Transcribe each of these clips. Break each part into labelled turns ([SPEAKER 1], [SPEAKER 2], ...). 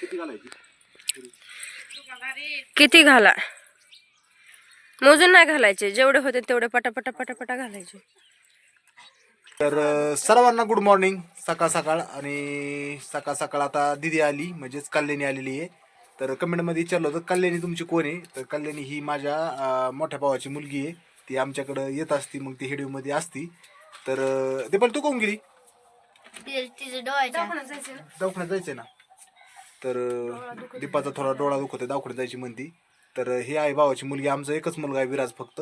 [SPEAKER 1] किती घालायची
[SPEAKER 2] किती घाला मोजून नाही घालायचे. जेवढे होते तेवढे पटापटा पटापटा घालायचे.
[SPEAKER 1] तर सर्वांना गुड मॉर्निंग सकाळ सकाळ. आणि सकाळ सकाळ आता दिदी आली म्हणजेच कल्याणी आलेली आहे. तर कमेंटमध्ये विचारलं होतं कल्याणी तुमची कोण आहे? तर कल्याणी ही माझ्या मोठ्या भावाची मुलगी आहे. ती आमच्याकडं येत असती मग ती हिडिओमध्ये असती. तर अ, दीपाली तू कोण गेली? दवाखान्यात जायचंय ना? तर दीपाचा थोडा डोळा दुखतोय दवाखान्यात जायची म्हणती. तर ही आहे भावाची मुलगी आमचा एकच मुलगा आहे विराज फक्त.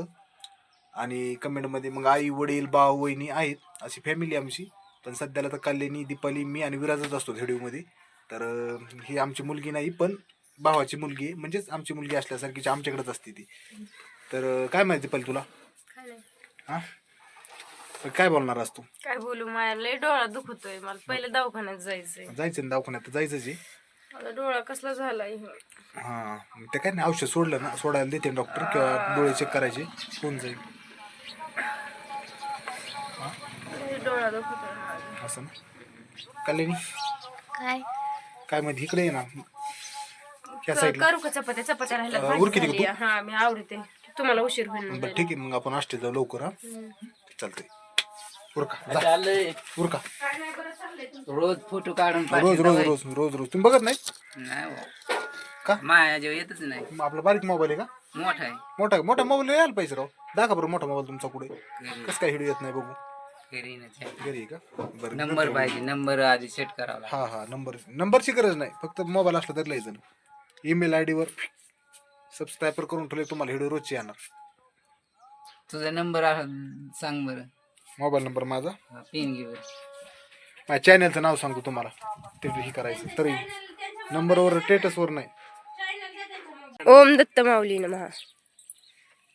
[SPEAKER 1] आणि कमेंटमध्ये मग आई वडील भाऊ वहिनी आहेत अशी फॅमिली आमची. पण सध्याला तर कल्याणी दीपाली मी आणि विराजच असतो व्हिडिओमध्ये तर ही आमची मुलगी नाही पण भावाची मुलगी आहे. म्हणजेच आमची मुलगी असल्यासारखीची आमच्याकडेच असते ती. तर काय माहिती दीपाली तुला? हा? तर काय बोलणार आज तू?
[SPEAKER 2] काय बोलू माझ्या लय डोळा दुखतोय. मला पहिले दवाखान्यात जायचंय.
[SPEAKER 1] जायचं ना दवाखान्यात तर जायचंच आहे.
[SPEAKER 2] मला डोळा कसला झालाय
[SPEAKER 1] हां? मग ते काय नाही औषध सोडलं ना सोडायला देते डॉक्टर किंवा डोळे चेक करायचे होऊन जाईल.
[SPEAKER 2] लय डोळा दुखतोय माझा.
[SPEAKER 1] असं ना? कल्याणी?
[SPEAKER 3] काय?
[SPEAKER 1] काय माहिती इकडे ये ना. साईडला
[SPEAKER 2] करू का चपात्या? चपात्या राहिल्या
[SPEAKER 1] अं,
[SPEAKER 2] भाजी
[SPEAKER 1] उरकी दे का
[SPEAKER 2] झाली. हा मी आवडते. तुम्हाला उशीर होईल
[SPEAKER 1] बरं ठीक आहे मग आपण आष्टे जाऊ लवकर हा. चालतंय. उरका जा.
[SPEAKER 4] चाललंय
[SPEAKER 1] उरका.
[SPEAKER 4] रोज फोटो काढून
[SPEAKER 1] रोज रोज रोज रोज रोज. तुम्ही बघत नाही?
[SPEAKER 4] नाही हो.
[SPEAKER 1] का?
[SPEAKER 4] माया जेव्हा येतच नाही.
[SPEAKER 1] मग आपला बारीक मोबाईल आहे का?
[SPEAKER 4] मोठा आहे.
[SPEAKER 1] मोठा मोठा मोबाईल यायला पाहिजे राव. दाखवा बरं मोठा मोबाईल तुमचा पुढे. कसं काय व्हिडिओ येत नाही बघू?
[SPEAKER 4] घरी नाही
[SPEAKER 1] घरी आहे का? बरं
[SPEAKER 4] नंबर पाहिजे नंबर आधी सेट करावा लागतो.
[SPEAKER 1] हा हा नंबर नंबरची गरज नाही. फक्त मोबाईल असला तरी लिहायचं ईमेल आय डीवर सबस्क्राईबर करून ठेवले तुम्हाला व्हिडिओ रोजचे येणार.
[SPEAKER 4] तुझा नंबर सांग बरं.
[SPEAKER 1] मोबाईल नंबर माझा?
[SPEAKER 4] पिन घे बरं.
[SPEAKER 1] माझ्या चॅनलचं नाव सांगतो तुम्हाला. ते हे करायचं. तरी नंबरवर स्टेटसवर नाही.
[SPEAKER 2] ओम दत्त माऊली महा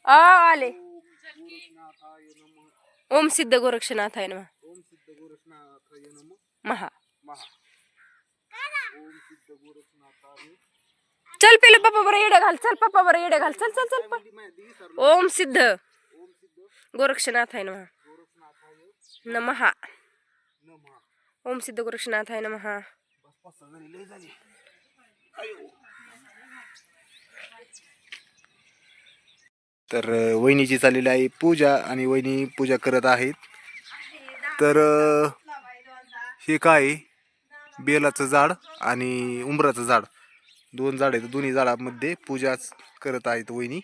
[SPEAKER 2] आ आले. ओम सिद्ध गोरक्षनाथ आहे ना महा. चल पेले पप्पा बरं येडे घाल. चल पप्पा बरं येडे घाल. चल चल चल प- ओम सिद्ध. गोरक्षनाथ आहे ना नमहा ओम सिद्ध गोरक्षनाथ आहे नमहा
[SPEAKER 1] तर वहिनीची चाललेली आहे पूजा आणि वहिनी पूजा करत आहेत. तर हे काय बेलाचं झाड आणि उंबराचं झाड. दोन झाड आहेत. दोन्ही झाडामध्ये पूजा करत आहेत वहिनी.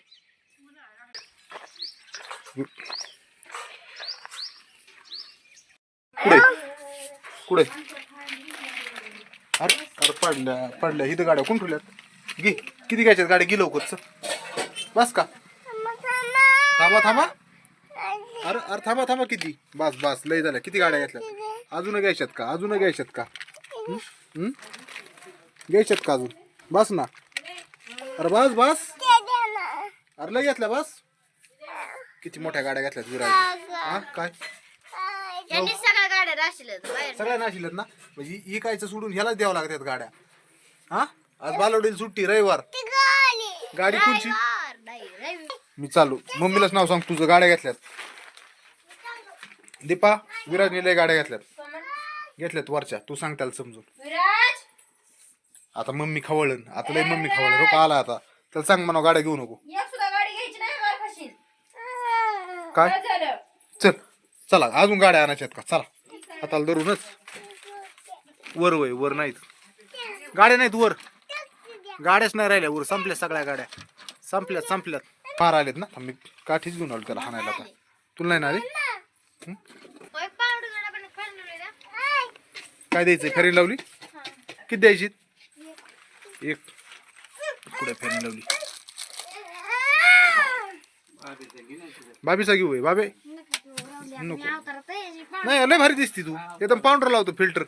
[SPEAKER 1] पुढे कुठे अरे अरे पडल्या पडल्या. इथं गाड्या कोण ठेवल्यात? घे. किती घ्यायच्यात गाड्या? गे लवकर बस का? थांबा थांबा. अरे अरे थांबा थांबा किती? बस बस. लय झाल्या. किती गाड्या घेतल्यात? अजून घ्यायच्यात का? अजून घ्यायच्यात का? हं? हं? घ्यायच्यात का अजून? बस ना. अरे बस बस. अरे लय घेतल्या बस. किती मोठ्या गाड्या घेतल्यात विराज हा काय?
[SPEAKER 3] त्यांनी सगळ्या बाहेर
[SPEAKER 1] सगळ्या नाशिल्यात ना? म्हणजे इकायचं सोडून ह्यालाच द्यावं लागतात गाड्या. हा? आज बालवडील सुट्टी रविवार. गाडी. कोणची
[SPEAKER 3] नाही रवी.
[SPEAKER 1] मी चालू. मम्मीलाच नाव सांग तुझं गाड्या घेतल्यात. दीपा विराजने लय गाड्या घेतल्यात. घेतल्यात वरच्या. तू सांग त्याला समजून. आता मम्मी खवळण आता लय मम्मी खवळण रोका आला आता? त्याला सांग म्हणा गाड्या घेऊ नको. काय? चल. चला अजून गाड्या आणायच्यात का? चला. हाताला धरूनच. वर वय वर नाहीत. गाड्या नाहीत वर. गाड्याच नाही राहिल्या वर संपल्या सगळ्या गाड्या. संपल्यात संपल्यात. फार आलेत ना? मी काठीच घेऊन आलो त्याला हाणायला आता. तुला नाही ना रे काय द्यायचंय? फेरी लावली? किती द्यायची? एक. कुठे फेरी लावली? बाबीचा घेऊ बाबे. नको. नाही लय भारी दिसती तू. एकदम पावडर लावतो फिल्टर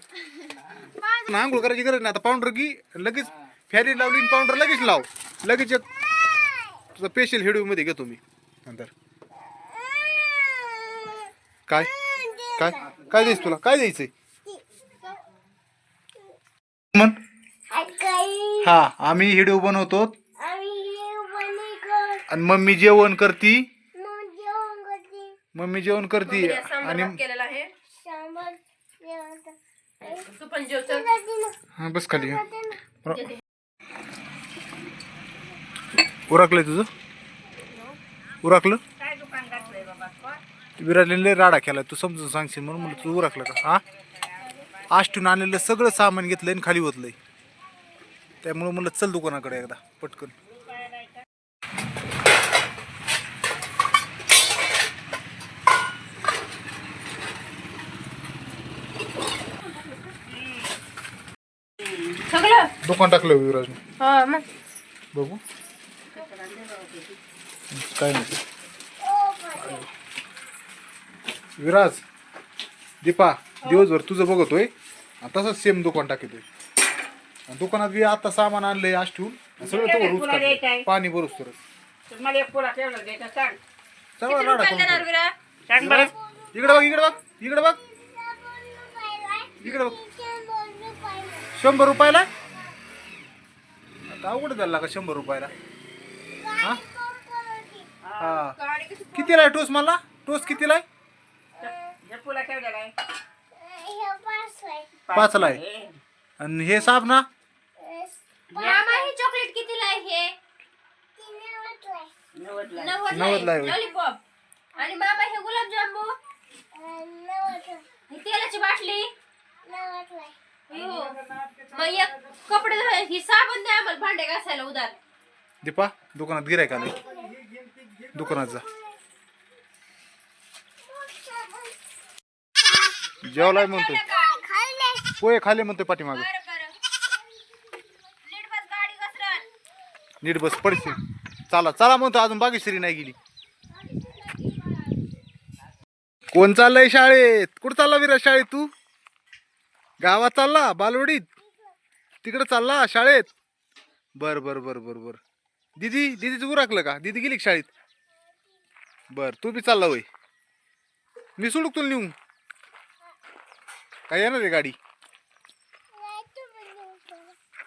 [SPEAKER 1] आंघोळ करायची गरज नाही. आता पावडर घे लगेच फॅरी लावली पावडर लगेच लाव. लगेच एक तुझा स्पेशल हेडू मध्ये घेतो मी. नंतर. काय? काय? काय द्यायचं तुला? काय द्यायचंय? म्हण हा आम्ही व्हिडिओ बनवतो. आणि मम्मी जेवण करती. मम्मी जेवण करती. आणि
[SPEAKER 2] केलेला आहे. तू पण जेव चल.
[SPEAKER 1] हा बस खाली. हा. उरकलंय तुझं? उरकलं? विराजलेले राडा केला तू समजून सांगशील म्हणून म्हणलं तू उरकलं का? हा? आष्टून आणलेलं सगळं सामान घेतलंय आणि खाली होतलंय त्यामुळे म्हणलं चल दुकानाकडे एकदा पटकन
[SPEAKER 2] सगळं
[SPEAKER 1] दुकान टाकलं विराजने
[SPEAKER 2] हा मग
[SPEAKER 1] बघू. काय नाही. विराज दीपा दिवसभर तुझं बघतोय. आणि तसंच सेम दुकान टाकतोय. आणि दुकानात बी आता सामान आणलंय आज ठेवून. सगळं तो रोज काढतोय. पाणी भरूच तर.
[SPEAKER 5] मला एक द्यायचा सांग.
[SPEAKER 1] राडा करून
[SPEAKER 5] सांग बरं.
[SPEAKER 1] इकडे बघ इकडे बघ इकडे बघ. इकडे बघ. शंभर रुपयाला. आता अवघड झाला का शंभर रुपयाला. हा? हा. कितीला आहे टोस मला? टोस कितीला आहे?
[SPEAKER 5] हे केवढ्याला आहे?
[SPEAKER 1] पाचला आहे. आणि हे साब ना?
[SPEAKER 2] मामा हे चॉकलेट कितीला आहे हे?
[SPEAKER 5] नव्वदला
[SPEAKER 2] नव्वदला
[SPEAKER 1] नव्वदला आहे.
[SPEAKER 2] आहे
[SPEAKER 1] होय.
[SPEAKER 2] लॉलीपॉप आणि मामा हे गुलाबजामू ही तेलाची बाटली. मग एक कपडे ही साबण द्या आम्हाला भांडे घासायला उधार.
[SPEAKER 1] दीपा दुकानात गिरायक आले दुकानात जा. जेवलाय म्हणतोय. पोहे खाले म्हणतोय पाठीमाग.
[SPEAKER 2] बरं बरं. नीट बस गाडी घसरण.
[SPEAKER 1] नीट बस पडशील. चला चला म्हणतो अजून बागेश्वरी नाही गेली. कोण चाललंय शाळेत? कुठं चालला विरा शाळेत तू? गावात चालला बालवडीत. तिकडं चालला शाळेत. बर बर बर बर बर. दिदी दिदीचं राखलं का? दिदी गेली शाळेत? बर तू बी चालला होय मी सोडू तुला नेऊ काय येणार आहे गाडी?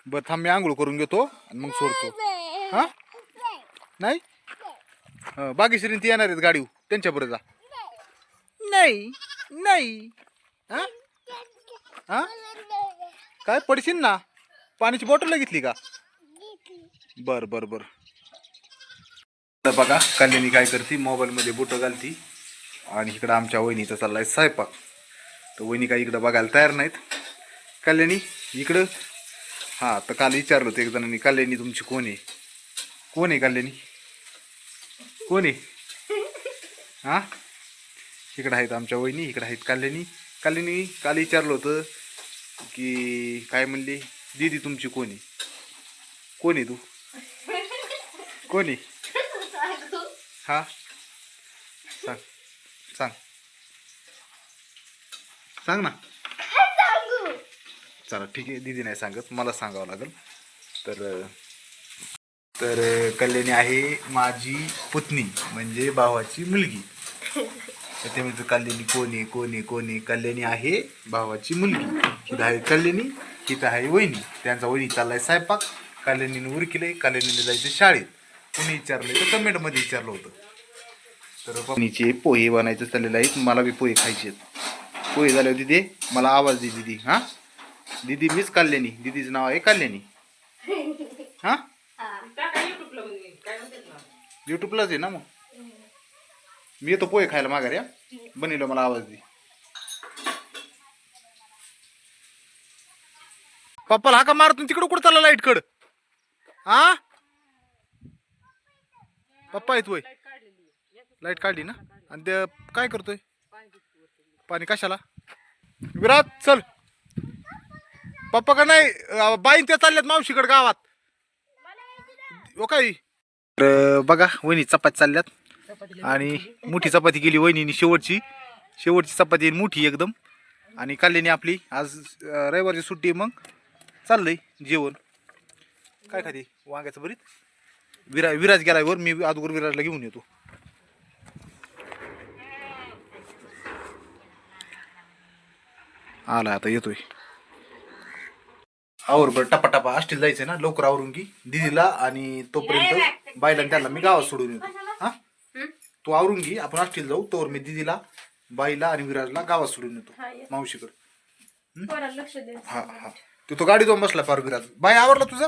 [SPEAKER 1] बर थांब मी आंघोळ करून घेतो आणि मग सोडतो. हा? नाही? बागेश्रीन ती येणार आहेत गाडी त्यांच्याबरोबर जा. नाही नाही. हा? काय पडशील ना? पाण्याची बॉटल घेतली का? बर बर बर. बघा कल्याणी काय करते मोबाईलमध्ये बोटं घालती आणि इकडं आमच्या वहिनीचा चाललाय स्वयंपाक. तर वहिनी काय इकडं बघायला तयार नाहीत. कल्याणी इकडं? हां तर काल विचारलं होतं एक जणांनी कल्याणी तुमची कोण आहे? कोण आहे कल्याणी? कोण आहे? हां? इकडं आहेत आमच्या वहिनी इकडं आहेत कल्याणी. कल्याणी काल विचारलं होतं की काय म्हणली? दीदी तुमची कोणी कोणी कोण आहे तू? कोणी हा? सांग. सांग. सांग ना. चला ठीक आहे. दीदी नाही सांगत. मला सांगावं लागेल. तर तर कल्याणी आहे माझी पुतणी म्हणजे भावाची मुलगी. तर ते म्हणतो कल्याणी कोणी कोणी कोणी कल्याणी आहे भावाची मुलगी. इथं आहे कल्याणी इथं आहे वहिनी. त्यांचा वहिनी चाललाय स्वयंपाक. कल्याणीने उरकिले कल्याणीने जायचं शाळेत. कोणी विचारलं तर कमेंटमध्ये विचारलं होतं. तर पत्नीचे पोहे बनायचं चाललेलं आहे. मला बी पोहे खायचे आहेत. पोहे झाल्यावर दिदी मला आवाज दे दिदी. हां? दिदी मीच कल्याणी. दिदीचं नाव आहे कल्याणी. हां? युट्यूबलाच आहे ना मग? मी येतो पोहे खायला माघारी या बनिलो मला आवाज दे. पप्पाला हाका मारतून तिकडं कुठं चालला लाइट कड हा पप्पा येतोय लाइट काढली ना? आणि ते काय करतोय? पाणी कशाला? विराट चल. पप्पा का नाही बाईन ते चालल्यात मावशीकडे गावात. हो ओ काय तर बघा वहिनी चपाती चालल्यात. आणि मोठी चपाती केली वहिनीने शेवटची. शेवटची चपाती मोठी एकदम. आणि काल्याने आपली आज रविवारची सुट्टी आहे मग. चाललंय जेवण. काय खाते? वांग्याचं भरीत? विरा विराज गेलाय वर मी अगोदर विराजला घेऊन येतो. आला आता येतोय. आवर बरं टपा टपा आष्टील जायचंय ना लवकर आवरून की दिदीला आणि तोपर्यंत बायला आणि त्याला मी गावात सोडून येतो. हा? तू आवरून घे आपण आष्टील जाऊ तोवर मी दिदीला बाईला आणि विराजला गावात सोडून येतो मावशीकडे. हा हा. तू तो गाडी जाऊन बसला फार विराज. बाय आवरला तुझं?